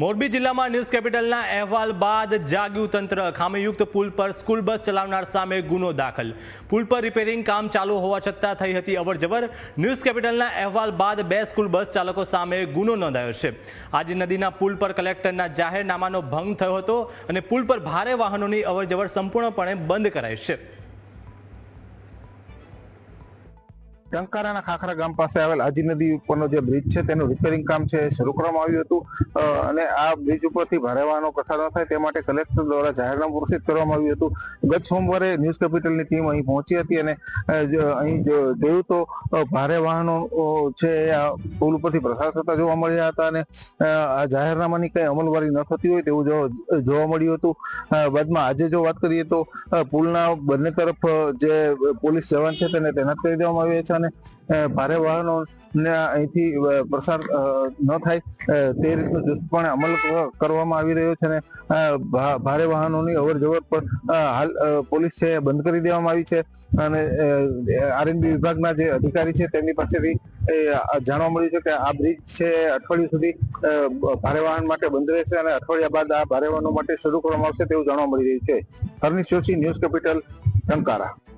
મોરબી જિલ્લામાં ન્યૂઝ કેપિટલના અહેવાલ બાદ જાગ્યું તંત્ર. ખામીયુક્ત પુલ પર સ્કૂલ બસ ચલાવનાર સામે ગુનો દાખલ. પુલ પર રિપેરિંગ કામ ચાલુ હોવા છતાં થઈ હતી અવરજવર. ન્યૂઝ કેપિટલના અહેવાલ બાદ બે સ્કૂલ બસ ચાલકો સામે ગુનો નોંધાયો છે. આજે નદીના પુલ પર કલેક્ટરના જાહેરનામાનો ભંગ થયો હતો અને પુલ પર ભારે વાહનોની અવરજવર સંપૂર્ણપણે બંધ કરાઈ છે. ટંકારાના ખાખરા ગામ પાસે આવેલ આજી નદી ઉપરનો જે બ્રિજ છે, તેનું રિપેરિંગ કામ છે, શરૂ કરવામાં આવ્યું હતું. અને આ બ્રિજ ઉપરથી ભારે વાહનો પસાર ન થાય તે માટે કલેક્ટર દ્વારા જાહેરનામું પ્રસિદ્ધ કરવામાં આવ્યું હતું. ગત સોમવારે ન્યૂઝ કેપિટલની ટીમ અહીં પહોંચી હતી અને અહીં જોયું તો ભારે વાહનો છે પુલ ઉપરથી પ્રસાર થતા જોવા મળ્યા હતા અને આ જાહેરનામાની કંઈ અમલવારી ન થતી હોય તેવું જોવા મળ્યું હતું. બાદમાં આજે જો વાત કરીએ તો પુલના બંને તરફ જે પોલીસ જવાન છે તેને તૈનાત કરી દેવામાં આવ્યા છે અને ભારે વાહનો અહીંથી પ્રસાર ન થાય તે રીતનો ચુસ્તપણે અમલ કરવામાં આવી રહ્યો છે અને ભારે વાહનોની અવર જવર પર હાલ પોલીસ છે બંધ કરી દેવામાં આવી છે અને આરએનબી વિભાગના જે અધિકારી છે તેમની પાસેથી જાણવા મળ્યું છે કે આ બ્રિજ છે અઠવાડિયું સુધી ભારે વાહન માટે બંધ રહેશે અને અઠવાડિયા બાદ આ ભારે વાહનો માટે શરૂ કરવામાં આવશે તેવું જાણવા મળી રહ્યું છે. Harnish Joshi, news capital, Tankara.